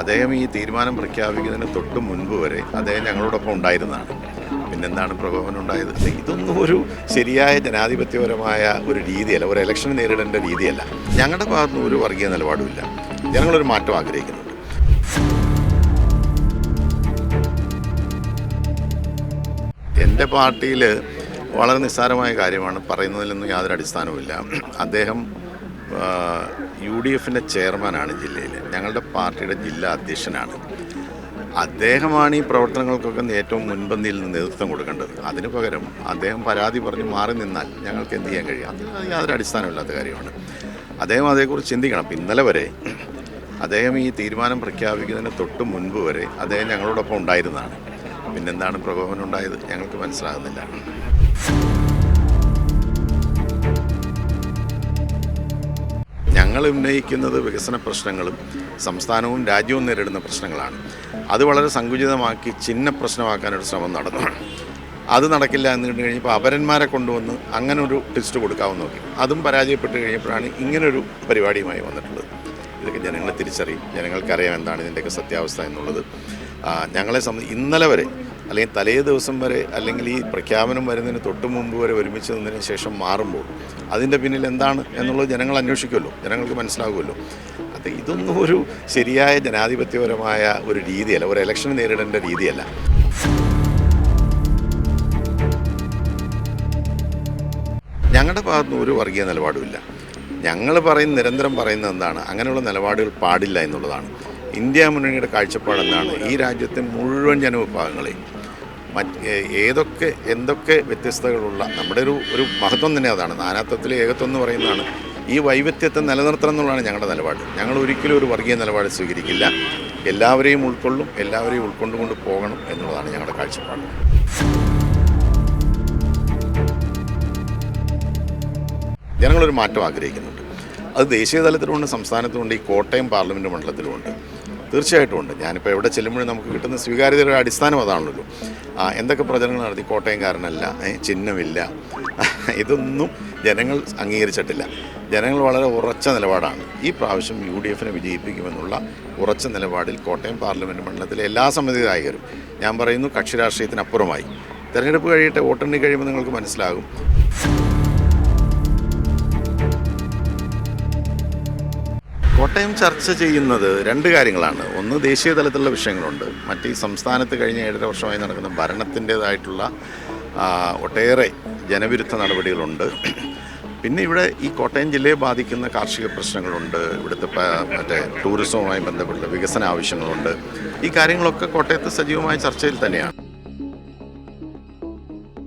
അദ്ദേഹം ഈ തീരുമാനം പ്രഖ്യാപിക്കുന്നതിന് തൊട്ട് മുൻപ് വരെ അദ്ദേഹം ഞങ്ങളോടൊപ്പം ഉണ്ടായിരുന്നതാണ്. പിന്നെന്താണ് പ്രകോപനം ഉണ്ടായത്? ഇതൊന്നും ഒരു ശരിയായ ജനാധിപത്യപരമായ ഒരു രീതിയല്ല ഒരു ഇലക്ഷൻ നേരിടേണ്ട രീതിയല്ല. ഞങ്ങളുടെ ഭാഗത്തുനിന്ന് ഒരു വർഗീയ നിലപാടുമില്ല. ഞങ്ങളൊരു മാറ്റം ആഗ്രഹിക്കുന്നു എന്റെ പാർട്ടിയിൽ വളരെ നിസ്സാരമായ കാര്യമാണ് പറയുന്നതിലൊന്നും യാതൊരു അടിസ്ഥാനവുമില്ല. അദ്ദേഹം യു ഡി എഫിന്റെ ചെയർമാനാണ് ജില്ലയിൽ ഞങ്ങളുടെ പാർട്ടിയുടെ ജില്ലാ അധ്യക്ഷനാണ്. അദ്ദേഹമാണ് ഈ പ്രവർത്തനങ്ങൾക്കൊക്കെ ഏറ്റവും മുൻപന്തിയിൽ നിന്ന് നേതൃത്വം കൊടുക്കേണ്ടത്. അതിന് പകരം അദ്ദേഹം പരാതി പറഞ്ഞ് മാറി നിന്നാൽ ഞങ്ങൾക്ക് എന്ത് ചെയ്യാൻ കഴിയും? അത് യാതൊരു അടിസ്ഥാനമില്ലാത്ത കാര്യമാണ്. അദ്ദേഹം അതേക്കുറിച്ച് ചിന്തിക്കണം. ഇന്നലെ വരെ അദ്ദേഹം ഈ തീരുമാനം പ്രഖ്യാപിക്കുന്നതിന് തൊട്ട് മുൻപ് വരെ അദ്ദേഹം ഞങ്ങളോടൊപ്പം ഉണ്ടായിരുന്നതാണ്. പിന്നെന്താണ് പ്രകോപനം ഉണ്ടായത്? ഞങ്ങൾക്ക് മനസ്സിലാകുന്നില്ല. ഉന്നയിക്കുന്നത് വികസന പ്രശ്നങ്ങളും സംസ്ഥാനവും രാജ്യവും നേരിടുന്ന പ്രശ്നങ്ങളാണ്. അത് വളരെ സങ്കുചിതമാക്കി ചിഹ്ന പ്രശ്നമാക്കാനൊരു ശ്രമം നടന്നു അത് നടക്കില്ല എന്ന് കണ്ടു കഴിഞ്ഞപ്പോൾ അപരന്മാരെ കൊണ്ടുവന്ന് അങ്ങനെ ഒരു ടെസ്റ്റ് കൊടുക്കാമെന്ന് നോക്കി. അതും പരാജയപ്പെട്ട് കഴിഞ്ഞപ്പോഴാണ് ഇങ്ങനൊരു പരിപാടിയുമായി വന്നിട്ടുള്ളത്. ഇതൊക്കെ ജനങ്ങളെ തിരിച്ചറിയും. ജനങ്ങൾക്കറിയാം എന്താണ് ഇതിന്റെയൊക്കെ സത്യാവസ്ഥ എന്നുള്ളത്. ഞങ്ങളെ സംബന്ധിച്ച് ഇന്നലെ വരെ അല്ലെങ്കിൽ തലേ ദിവസം വരെ അല്ലെങ്കിൽ ഈ പ്രഖ്യാപനം വരുന്നതിന് തൊട്ട് മുമ്പ് വരെ ഒരുമിച്ച് നിന്നതിന് ശേഷം മാറുമ്പോൾ അതിന്റെ പിന്നിൽ എന്താണ് എന്നുള്ളത് ജനങ്ങൾ അന്വേഷിക്കുമല്ലോ. ജനങ്ങൾക്ക് മനസ്സിലാകുമല്ലോ. അത് ഇതൊന്നും ഒരു ശരിയായ ജനാധിപത്യപരമായ ഒരു രീതിയല്ല. ഒരു ഇലക്ഷൻ നേരിടേണ്ട രീതിയല്ല. ഞങ്ങളുടെ ഭാഗത്തുനിന്ന് ഒരു വർഗീയ നിലപാടുമില്ല ഞങ്ങൾ പറയുന്ന നിരന്തരം പറയുന്ന എന്താണ്? അങ്ങനെയുള്ള നിലപാടുകൾ പാടില്ല എന്നുള്ളതാണ്. ഇന്ത്യ മുന്നണിയുടെ കാഴ്ചപ്പാട് എന്താണ്? ഈ രാജ്യത്തെ മുഴുവൻ ജനവിഭാഗങ്ങളെയും മറ്റ് ഏതൊക്കെ എന്തൊക്കെ വ്യത്യസ്തതകളുള്ള നമ്മുടെ ഒരു ഒരു മഹത്വം തന്നെ അതാണ്. നാനാത്വത്തിലെ ഏകത്വം എന്ന് പറയുന്നതാണ് ഈ വൈവിധ്യത്തെ നിലനിർത്തണം എന്നുള്ളതാണ് ഞങ്ങളുടെ നിലപാട്. ഞങ്ങൾ ഒരിക്കലും ഒരു വർഗീയ നിലപാട് സ്വീകരിക്കില്ല. എല്ലാവരെയും ഉൾക്കൊള്ളും എല്ലാവരെയും ഉൾക്കൊണ്ടുകൊണ്ട് പോകണം എന്നുള്ളതാണ് ഞങ്ങളുടെ കാഴ്ചപ്പാട്. ജനങ്ങളൊരു മാറ്റം ആഗ്രഹിക്കുന്നുണ്ട്. അത് ദേശീയ തലത്തിലുമുണ്ട് സംസ്ഥാനത്തുമുണ്ട് ഈ കോട്ടയം പാർലമെന്റ് മണ്ഡലത്തിലുമുണ്ട്. തീർച്ചയായിട്ടും ഉണ്ട്. ഞാനിപ്പോൾ എവിടെ ചെല്ലുമ്പോഴും നമുക്ക് കിട്ടുന്ന സ്വീകാര്യതയുടെ അടിസ്ഥാനം അതാണല്ലോ. എന്തൊക്കെ പ്രചരണങ്ങൾ നടത്തി? കോട്ടയംകാരനല്ല ചിഹ്നമില്ല. ഇതൊന്നും ജനങ്ങൾ അംഗീകരിച്ചിട്ടില്ല. ജനങ്ങൾ വളരെ ഉറച്ച നിലപാടാണ്. ഈ പ്രാവശ്യം യു ഡി എഫിനെ വിജയിപ്പിക്കുമെന്നുള്ള ഉറച്ച നിലപാടിൽ കോട്ടയം പാർലമെന്റ് മണ്ഡലത്തിലെ എല്ലാ സമിതിദായകരും ഞാൻ പറയുന്നു കക്ഷി രാഷ്ട്രീയത്തിനപ്പുറമായി. തെരഞ്ഞെടുപ്പ് കഴിയട്ടെ വോട്ടെണ്ണി കഴിയുമ്പോൾ നിങ്ങൾക്ക് മനസ്സിലാകും. കോട്ടയം ചർച്ച ചെയ്യുന്നത് രണ്ട് കാര്യങ്ങളാണ്. ഒന്ന് ദേശീയ തലത്തിലുള്ള വിഷയങ്ങളുണ്ട്. മറ്റ് ഈ സംസ്ഥാനത്ത് കഴിഞ്ഞ ഏഴര വർഷമായി നടക്കുന്ന ഭരണത്തിന്റേതായിട്ടുള്ള ഒട്ടേറെ ജനവിരുദ്ധ നടപടികളുണ്ട്. പിന്നെ ഇവിടെ ഈ കോട്ടയം ജില്ലയെ ബാധിക്കുന്ന കാർഷിക പ്രശ്നങ്ങളുണ്ട്. ഇവിടുത്തെ മറ്റേ ടൂറിസവുമായി ബന്ധപ്പെട്ടുള്ള വികസന ആവശ്യങ്ങളുണ്ട്. ഈ കാര്യങ്ങളൊക്കെ കോട്ടയത്ത് സജീവമായ ചർച്ചയിൽ തന്നെയാണ്.